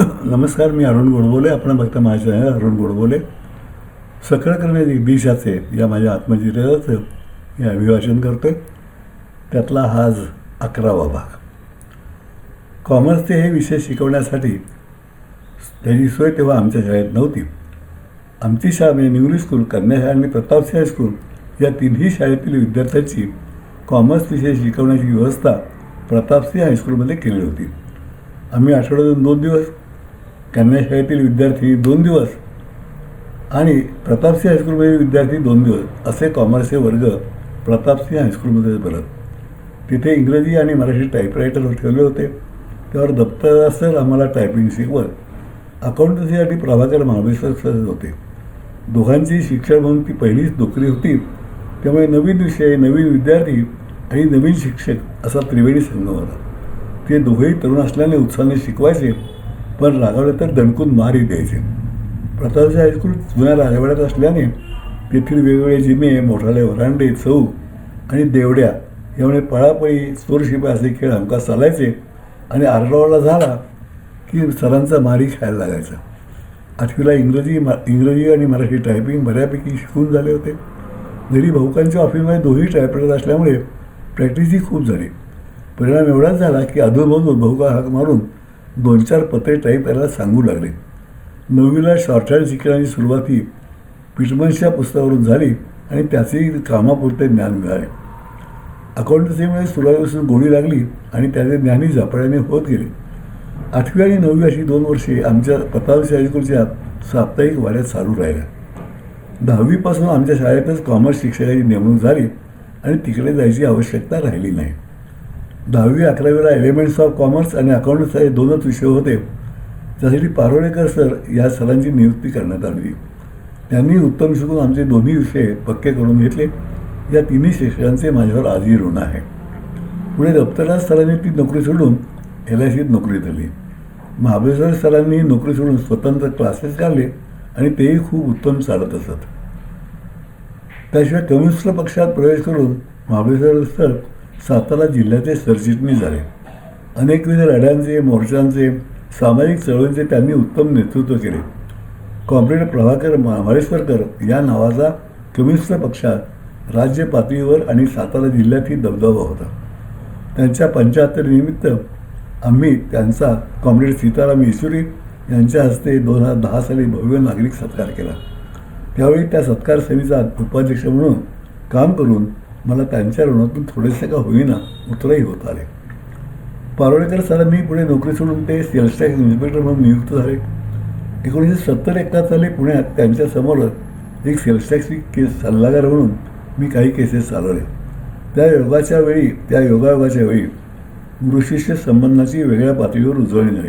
नमस्कार मी अरुण गोडबोले. आपण बघता माझ्या चॅनल अरुण गोडबोले. सकळ करण्याची दिशाचे या माझ्या आत्मचित्राचं मी अभिवाचन करतो आहे त्यातला हा आज अकरावा भाग. कॉमर्सचे हे विषय शिकवण्यासाठी त्याची सोय तेव्हा आमच्या शाळेत नव्हती. आमची शाळा म्हणजे निवली स्कूल कन्याशाळा आणि प्रतापसिंह हायस्कूल या तिन्ही शाळेतील विद्यार्थ्यांची कॉमर्स विषय शिकवण्याची व्यवस्था प्रतापसिंह हायस्कूलमध्ये केली होती. आम्ही आठवड्यातून दोन दिवस कन्या शाळेतील विद्यार्थी दोन दिवस आणि प्रतापसिंह हायस्कूलमधील विद्यार्थी दोन दिवस असे कॉमर्सचे वर्ग प्रतापसिंह हायस्कूलमध्ये भरत. तिथे इंग्रजी आणि मराठी टाईपरायटर ठेवले होते. त्यावर दप्तरा सर आम्हाला टायपिंग शिकवत अकाउंटन्सीसाठी प्रभाकर महाबळेश्वर सर होते. दोघांची शिक्षण म्हणून ती पहिलीच नोकरी होती. त्यामुळे नवीन विषय नवीन विद्यार्थी आणि नवीन शिक्षक असा त्रिवेणी संघ होता. ते दोघेही तरुण असल्याने उत्साहाने शिकवायचे. पण रागावलं तर दणकून मारही द्यायचे. प्रतापचे हायस्कूल जुन्या राजवाड्यात असल्याने तेथील वेगवेगळे जिमे मोठाले वरांडे चौ आणि देवड्या यामुळे पळापळी चोरशिपा असे खेळ हमखास चालायचे आणि आरडाओरडा झाला की सरांचा मारी खायला लागायचा. आठवीला इंग्रजी मा इंग्रजी आणि मराठी टायपिंग बऱ्यापैकी शिकून झाले होते. घरी भाऊकांच्या ऑफिसमध्ये दोन्ही टायपरायटर असल्यामुळे प्रॅक्टिसही खूप झाली. परिणाम एवढाच झाला की अधूनमधून भाऊका हाक मारून दोन चार पत्रे टाईप करायला सांगू लागले. नववीला शॉर्टहँड शिकण्याची सुरुवात ही पिटमन्सच्या पुस्तकावरून झाली आणि त्याचेही कामापुरते ज्ञान मिळाले. अकाउंटन्सीमुळे सुरुवातीपासून गोडी लागली आणि त्याचे ज्ञानही झपाट्याने होत गेले. आठवी आणि नववी अशी दोन वर्षे आमच्या प्रतापशी हायस्कूलच्या साप्ताहिक वाऱ्यात चालू राहिल्या. दहावीपासून आमच्या शाळेतच कॉमर्स शिक्षकाची नेमणूक झाली आणि तिकडे जायची आवश्यकता राहिली नाही. दहावी अकरावीला एलिमेंट्स ऑफ कॉमर्स आणि अकाउंट्स हे दोनच विषय होते. त्यासाठी पारोळेकर सर या सरांची नियुक्ती करण्यात आली. त्यांनी उत्तम शिकून आमचे दोन्ही विषय पक्के करून घेतले. या तिन्ही शिक्षकांचे माझ्यावर आजही ऋण आहे. पुढे दप्तरराज सरांनी ती नोकरी सोडून एल आय सीत नोकरी दिली. महाबळेश्वर सरांनी नोकरी सोडून स्वतंत्र क्लासेस काढले आणि तेही खूप उत्तम चालत असत. त्याशिवाय कम्युनिस्ट पक्षात प्रवेश करून महाबळेश्वर सर सातारा जिल्ह्याचे सरचिटणीस झाले. अनेकविध लढ्यांचे मोर्चांचे सामाजिक चळवळींचे त्यांनी उत्तम नेतृत्व केले. कॉम्रेड प्रभाकर महाबळेश्वरकर या नावाचा कम्युनिस्ट पक्षात राज्य पातळीवर आणि सातारा जिल्ह्यातही दबदबा होता. त्यांच्या पंच्याहत्तर निमित्त आम्ही त्यांचा कॉम्रेड सीताराम येसुरी यांच्या हस्ते दोन हजार दहा साली भव्य नागरिक सत्कार केला. त्यावेळी त्या सत्कार समितीचा उपाध्यक्ष म्हणून काम करून मला त्यांच्या ऋणातून थोडेसे का होईना उतरही होत आले. पारोळेकर मी पुढे नोकरी सोडून ते सेल्स टॅक्स इन्स्पेक्टर म्हणून नियुक्त झाले. एकोणीसशे सत्तर एकाहत्तर साली पुण्यात त्यांच्यासमोर एक सेल्स टॅक्सची केस सल्लागार म्हणून मी काही केसेस चालवले. त्या योगाच्या वेळी त्या योगायोगाच्या वेळी गुरुशिष्य संबंधाची वेगळ्या पातळीवर उजळणी झाली.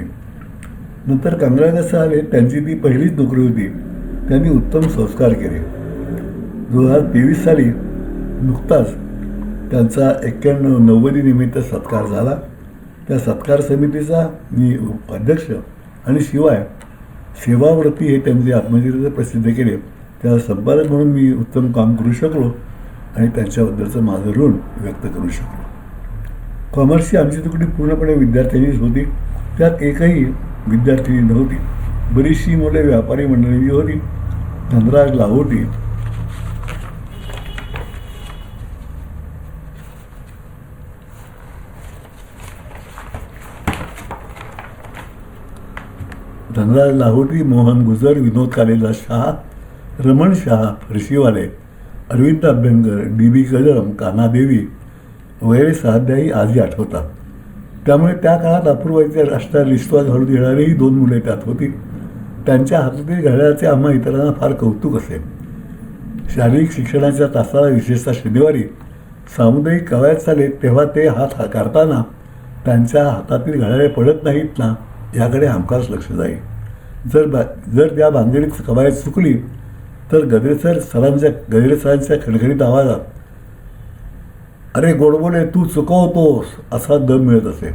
नंतर कंगळाकर आले त्यांची ती पहिलीच नोकरी होती. त्यांनी उत्तम संस्कार केले. दोन हजार तेवीस साली नुकताच त्यांचा एक्क्याण्णव नव्वदी निमित्त सत्कार झाला. त्या सत्कार समितीचा मी अध्यक्ष आणि शिवाय सेवाव्रती हे त्यांचे आत्मचरित्र प्रसिद्ध केले. त्या संपादक म्हणून मी उत्तम काम करू शकलो आणि त्यांच्याबद्दलचं माझं ऋण व्यक्त करू शकलो. कॉमर्सची आमची तुकडी पूर्णपणे विद्यार्थ्यांनीच होती. त्यात एकही विद्यार्थिनी नव्हती. बरीचशी मुले व्यापारी मंडळी होती. धनराज लाहोटी धनराज लाहोटी मोहन गुजर विनोद कालिदास शहा रमण शहा फरशीवाले अरविंद अभ्यंकर डी बी कदम कानादेवी वगैरे साध्याही आजही आठवतात. त्यामुळे त्या काळात अपूर्वाच्या राष्ट्रात लिस्टवाद घालून येणारीही दोन मुले त्यात होती. त्यांच्या हातातील घड्याळाचे आम्हा इतरांना फार कौतुक असे. शारीरिक शिक्षणाच्या तासाला विशेषतः शनिवारी सामुदायिक कवायत चाले तेव्हा ते हात हा करताना त्यांच्या हातातील घड्याळे पडत नाहीत ना याकडे हमखास लक्ष जाईल. जर बा जर त्या भानगडीत कवायत चुकली तर गद्रेसर सरांच्या गद्रे सरांच्या खणखणीत आवाजात अरे गोडबोले तू चुकवतोस असा दम मिळत असे.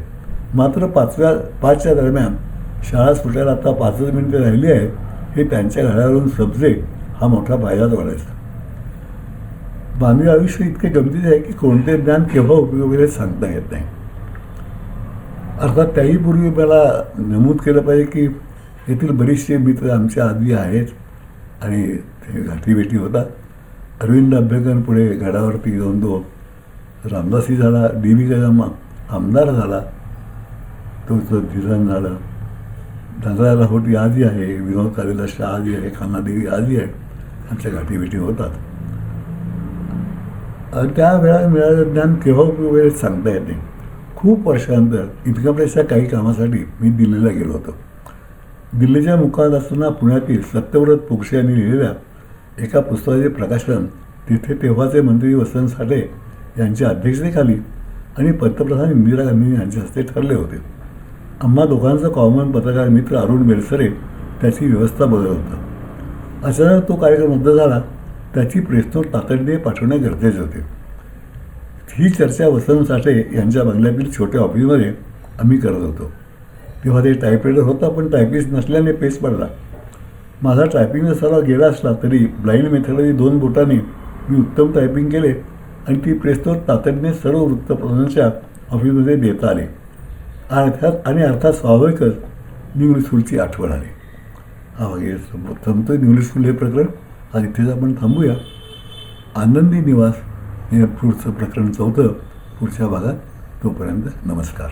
मात्र पाचव्या पाचच्या दरम्यान शाळा सुटायला आता पाचच मिनिटं राहिली आहेत हे त्यांच्या घरावरून समजे हा मोठा फायदाच वाढायचा. मानवी आयुष्य इतके गमतीचे आहे की कोणते ज्ञान केव्हा उपयोगी सांगता येत नाही. अर्थात त्याही पूर्वी मला नमूद केलं पाहिजे की येथील बरेचसे मित्र आमच्या आधी आहेत आणि ते गाठीभेटी होतात अरविंद आंबेडकर पुढे गडावरती जाऊन तो रामदासी झाला डी व्ही कदम आमदार झाला. तो धीरण झालं. धनराज लाहोटी आधी आहे. विनोद कालिदास आधी आहे. खानादेवी आधी आहे आमच्या गाठीभेटी होतात. त्या वेळा मिळालेलं ज्ञान केव्हा वेळेत सांगता येत नाही. खूप वर्षानंतर इन्कम टॅक्सच्या काही कामासाठी मी दिल्लीला गेलो होतो. दिल्लीच्या मुखात असताना पुण्यातील सत्यव्रत पोक्षे यांनी लिहिलेल्या एका पुस्तकाचे प्रकाशन तिथे तेव्हाचे मंत्री वसंत साठे यांच्या अध्यक्षतेखाली आणि पंतप्रधान इंदिरा गांधी यांच्या हस्ते ठरले होते. आम्हा दोघांचा कॉमन पत्रकार मित्र अरुण बेलसरे त्याची व्यवस्था बघत होता. अचानक तो कार्यक्रम रद्द झाला त्याची प्रेसनोट तातडीने पाठवणे गरजेचे होते. ही चर्चा वसंत साठे यांच्या बंगल्यातील छोट्या ऑफिसमध्ये आम्ही करत होतो. तेव्हा ते टायपरायटर होता पण टायपिस्ट नसल्याने पेस पडला. माझा टायपिंगचा सराव गेला असला तरी ब्लाइंड मेथडमध्ये दोन बोटांनी मी उत्तम टायपिंग केले आणि ती प्रेसनोट तातडीने सर्व वृत्तपत्रांच्या ऑफिसमध्ये देता आले. अर्थात आणि अर्थात स्वाभाविकच न्यू स्कूलची आठवण आली. हा वगैरे थांबतो न्यू स्कूल हे प्रकरण. आज इथेच आपण थांबूया. आनंदी निवास. हे पुढचं प्रकरण चौथं पुढच्या भागात तोपर्यंत नमस्कार.